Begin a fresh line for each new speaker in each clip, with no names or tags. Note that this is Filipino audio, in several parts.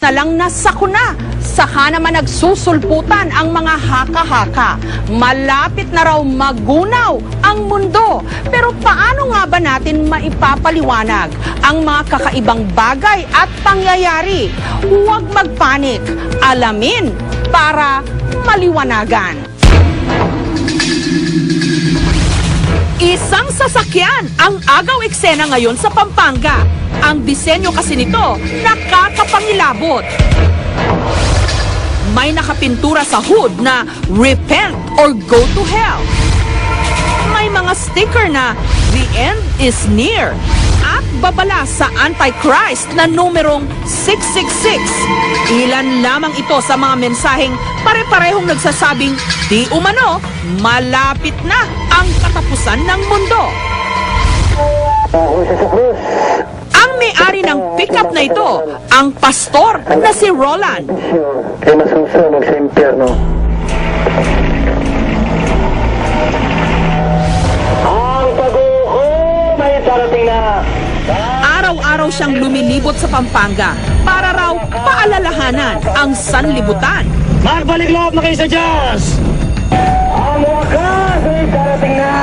na lang nasakuna. Saka naman nagsusulputan ang mga haka-haka. Malapit na raw magunaw ang mundo. Pero paano nga ba natin maipapaliwanag ang mga kakaibang bagay at pangyayari? Huwag magpanik. Alamin para maliwanagan. Isang sasakyan ang agaw eksena ngayon sa Pampanga. Ang disenyo kasi nito nakakapangilabot. May nakapintura sa hood na Repent or Go to Hell. May mga sticker na The End is Near at babala sa Antichrist na numerong 666. Ilan lamang ito sa mga mensaheng pare-parehong nagsasabing di umano, malapit na ang katapusan ng mundo. Ang may-ari ng pickup na ito, ang pastor na si Roland.
Ang pag-uho may darating na.
Araw-araw siyang lumilibot sa Pampanga para raw paalalahanan ang sanlibutan.
Magbalik loob na kayo sa Diyos! Ang wakas darating na!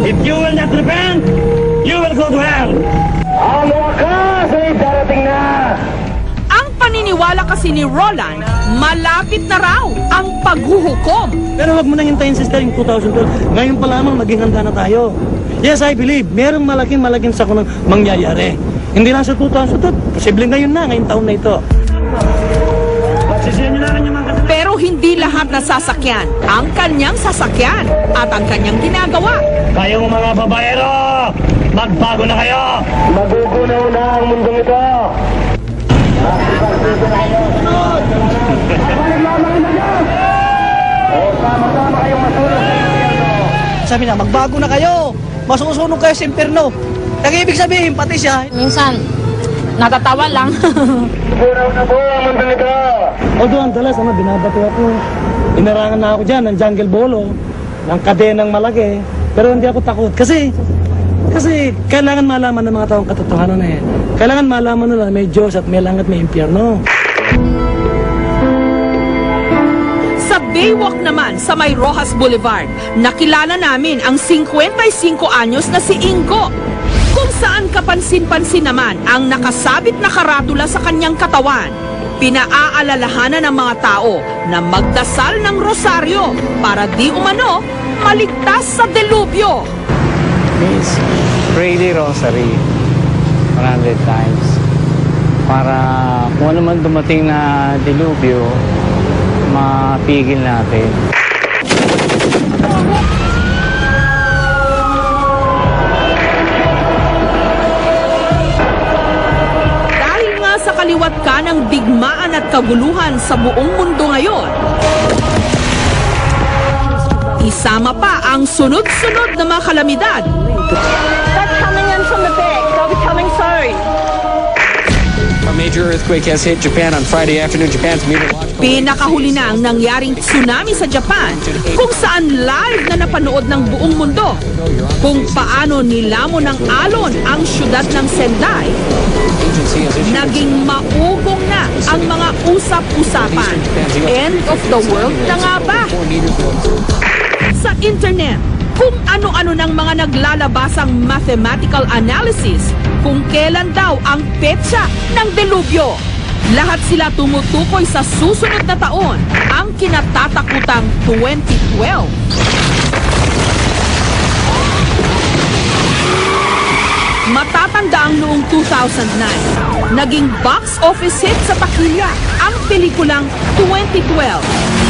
If you will not repent, you will go to hell! Ang wakas ay darating na!
Ang paniniwala kasi ni Roland, malapit na raw ang paghuhukom.
Pero wag mo nang hintayin sister yung 2012. Ngayon pa lamang maging handa na tayo. Yes, I believe. Merong malaking malaking sakunang mangyayari. Hindi lang sa 2012. Posible ngayon na, ngayong taon na ito.
Hindi lahat na sasakyan ang kanyang sasakyan at ang kanyang ginagawa.
Kayong mga babayero, magbago na kayo! Magugunaw na ang mundong ito!
Sabi na, magbago na kayo. Masusunog kayo sa impyerno. Nag-ibig sabihin, pati siya.
Minsan, natatawa lang.
Gunaw na po ang mundong ito!
Although ang dalas, ano, binabato ako. Inarangan na ako dyan ng jungle bolo, ng kadenang malaki. Pero hindi ako takot. Kasi, kasi kailangan malaman ng mga taong katotohanan na yan. Kailangan malaman nila may Diyos at may langit, may impyerno.
Sa Baywalk naman sa may Rojas Boulevard, nakilala namin ang 55 anyos na si Ingo. Saan kapansin-pansin naman ang nakasabit na karatula sa kanyang katawan. Pinaaalalahanan ng mga tao na magdasal ng rosaryo para di umano maligtas sa delubyo.
Miss, pray the rosary 100 times para kung ano man dumating na dilubyo, mapigil natin.
Ka ng digmaan at kaguluhan sa buong mundo ngayon, isama pa ang sunod-sunod na mga kalamidad.
Major earthquake has hit Japan on Friday afternoon. Japan's meteorological.
Pinakahuli na ang nangyaring tsunami sa Japan kung saan live na napanood ng buong mundo kung paano nilamon ng alon ang syudad ng Sendai naging maugong na ang mga usap-usapan. End of the world na nga ba? Sa internet, kung ano-ano ng mga naglalabasang mathematical analysis kung kailan daw ang petsa ng delubyo. Lahat sila tumutukoy sa susunod na taon, ang kinatatakutang 2012. Matatanda ang noong 2009, naging box office hit sa takilya ang pelikulang 2012.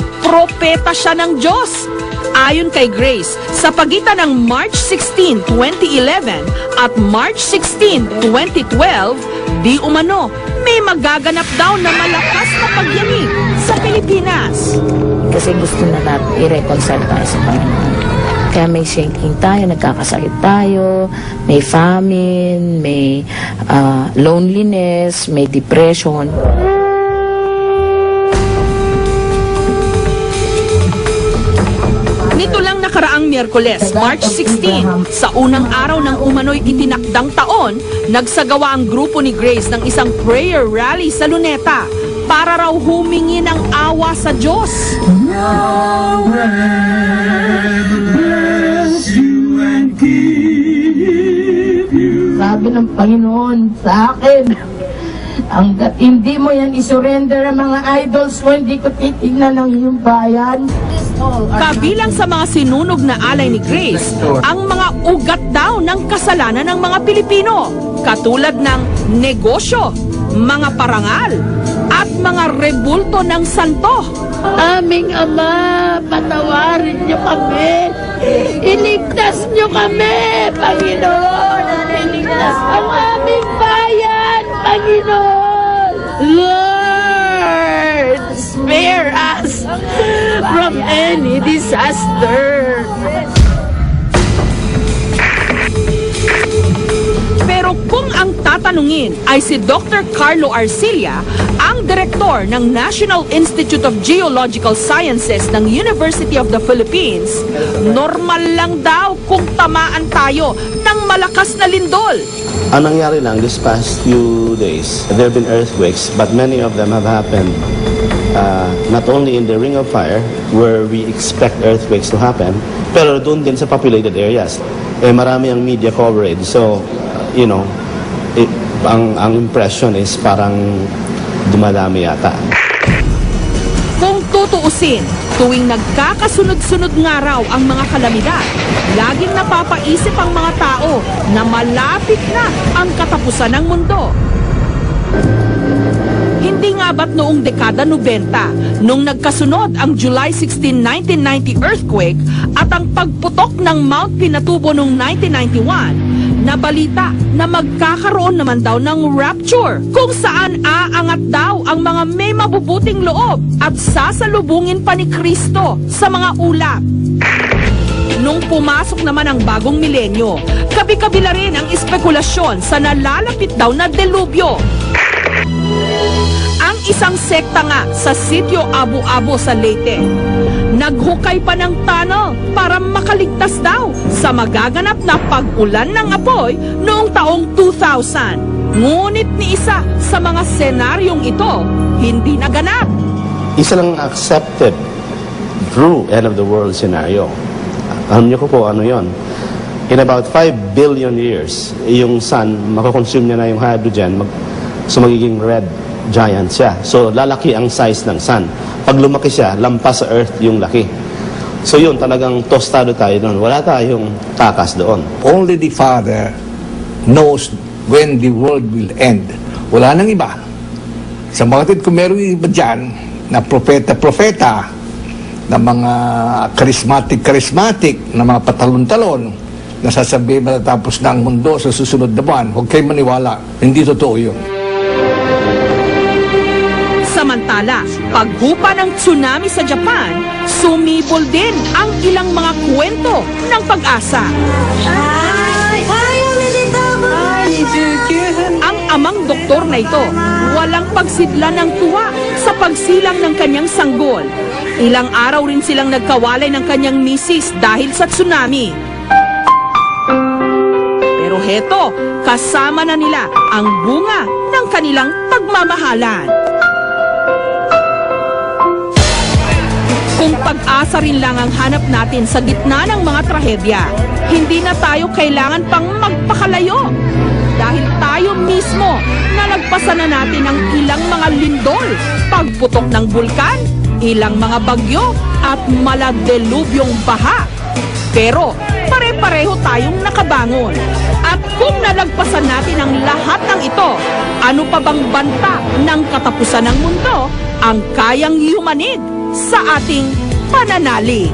propeta siya ng Diyos. Ayon kay Grace, sa pagitan ng March 16, 2011 at March 16, 2012, di umano, may magaganap daw na malakas na pagyanig sa Pilipinas.
kasi gusto na natin i-reconcile tayo sa Panginoon. Kaya may shaking tayo, nagkakasakit tayo, may famine, may ah, loneliness, may depression.
Nito lang nakaraang Miyerkules, March 16, sa unang araw ng umano'y itinakdang taon, nagsagawa ang grupo ni Grace ng isang prayer rally sa Luneta para raw humingi ng awa sa Diyos.
Sabi ng Panginoon sa akin, hanggat hindi mo yan isurrender ang mga idols mo, hindi ko titignan ang iyong bayan.
Kabilang sa mga sinunog na alay ni Grace, ang mga ugat daw ng kasalanan ng mga Pilipino, katulad ng negosyo, mga parangal, at mga rebulto ng santo.
Aming Ama, patawarin niyo kami. Iligtas niyo kami, Panginoon. Iligtas ang aming bayan, Panginoon. Lord, spare us from any disaster.
Tatanungin ay si Dr. Carlo Arcilla, ang direktor ng National Institute of Geological Sciences ng University of the Philippines, normal lang daw kung tamaan tayo ng malakas na lindol.
Ang nangyari lang this past few days, there have been earthquakes, but many of them have happened uh, not only in the Ring of Fire, where we expect earthquakes to happen, pero doon din sa populated areas. Eh, marami ang media coverage. So, you know, ang, ang impression is parang dumadami yata.
Kung tutuusin, tuwing nagkakasunod-sunod nga raw ang mga kalamidad, laging napapaisip ang mga tao na malapit na ang katapusan ng mundo. Hindi nga ba't noong dekada 90, nung nagkasunod ang July 16, 1990 earthquake at ang pagputok ng Mount Pinatubo noong 1991, nabalita na magkakaroon naman daw ng rapture kung saan aangat daw ang mga may mabubuting loob at sasalubungin pa ni Kristo sa mga ulap. Nung pumasok naman ang bagong milenyo, kabi-kabila rin ang espekulasyon sa nalalapit daw na delubyo. Ang isang sekta nga sa sitio Abu-Abo sa Leyte. Naghukay pa ng tunnel para makaligtas daw sa magaganap na pag-ulan ng apoy noong taong 2000. Ngunit ni isa sa mga senaryong ito, hindi naganap.
Isa lang accepted true end of the world scenario. Alam niyo ko po ano yon. In about 5 billion years, yung sun, makoconsume niya na yung hydrogen, mag, so magiging red giant siya. So lalaki ang size ng sun. Pag lumaki siya, lampas sa earth yung laki. So yun, talagang tostado tayo doon. Wala tayong takas doon.
Only the Father knows when the world will end. Wala nang iba. Sa mga kung meron iba dyan na propeta-propeta, na mga charismatic-charismatic, na mga patalon-talon, na sasabihin matatapos na ang mundo sa susunod na buwan, huwag kayo maniwala. Hindi totoo yun.
Samantala, paghupa ng tsunami sa Japan, sumibol din ang ilang mga kwento ng pag-asa. Ang amang doktor na ito, walang pagsidla ng tuwa sa pagsilang ng kanyang sanggol. Ilang araw rin silang nagkawalay ng kanyang misis dahil sa tsunami. Pero heto, kasama na nila ang bunga ng kanilang pagmamahalan. Kung pag-asa rin lang ang hanap natin sa gitna ng mga trahedya, hindi na tayo kailangan pang magpakalayo. Dahil tayo mismo nalagpasan na natin ang ilang mga lindol, pagputok ng bulkan, ilang mga bagyo at maladelubyong baha. Pero pare-pareho tayong nakabangon. At kung nalagpasan natin ang lahat ng ito, ano pa bang banta ng katapusan ng mundo ang kayang yumanig sa ating pananalig?